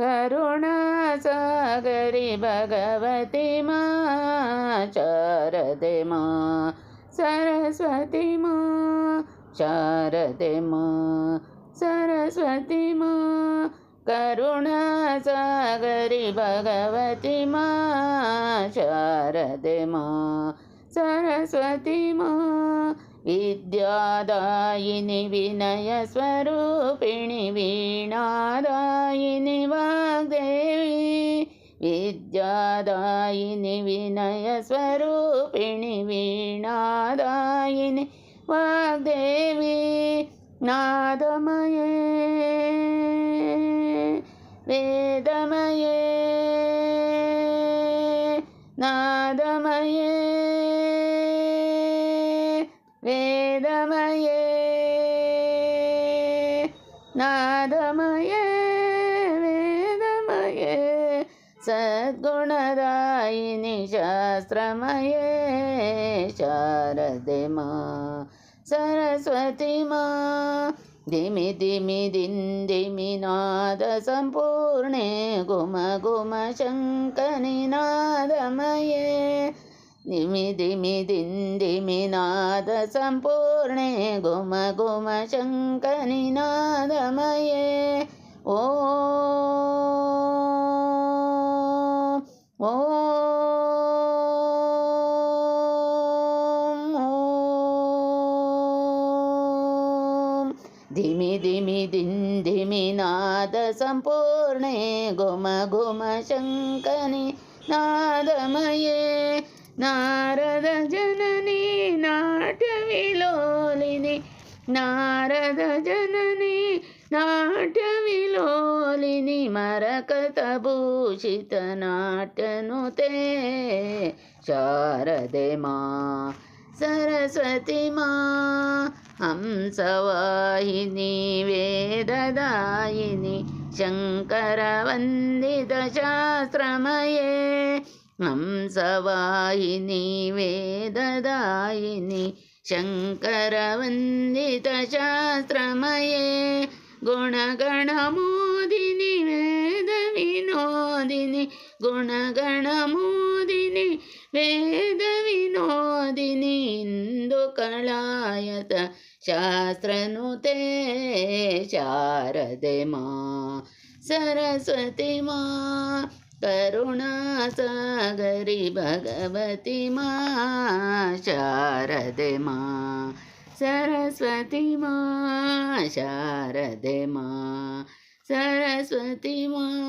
करुणासागरि भगवति मा, शारदे मा, सरस्वती मा, शारदे मा, सरस्वती माँ मा करुणासागरि भगवति मा, शारदे मा, सरस्वती मा। విద్యాదాయిని వినయ స్వరూపిణి వీణాదాయిని వాగ్దేవి విద్యాదాయిని వినయ స్వరూపిణి వీణాదాయిని వాగ్దేవి నాదమయే వేదమయే నాదమయే ವೇದಮಯೇ ನಾದಮಯೇ, ವೇದಮಯೇ ಸದ್ಗುಣದಾಯಿನಿ ಶಾಸ್ತ್ರಮಯೇ ಶಾರದೆ ಮಾ, ಸರಸ್ವತಿ ಮಾ, ದಿಮಿ ದಿಮಿ ದಿಂದಿಮಿ ನಾದ ಸಂಪೂರ್ಣೆ, ಗುಮ ಗುಮ ಶಂಕನಿ ನಾದಮಯೇ. निमिदिमिदिन्दिमिनाद सम्पूर्णे गुम गुम शङ्कनिनादमये ओ ओ धिमि धिमि दिन्धिमिनाद सम्पूर्णे गुम गुम शङ्कनि नादमये నారద జనని నాట నారద జనని నాట విలోలిని మరకత భూషిత నాటనుతే శారదే మా సరస్వతి మా హంసవాహిని వేదదాయిని శంకర వందిత శాస్త్రమయే. ಗುಣಗಣಮೋದಿನಿ ವೇದ ವಿನೋದಿನಿ ಗುಣಗಣಮೋದಿನಿ ವೇದ ವಿನೋದಿನಿ ಇಂದು ಕಳಾಯತ ಶಾಸ್ತ್ರನುತೆ ಶಾರದೆ ಮಾ ಸರಸ್ವತಿ ಮಾ करुणासागरि भगवति मा शारदे मा। सरस्वती मा शारदे मा। सरस्वती मा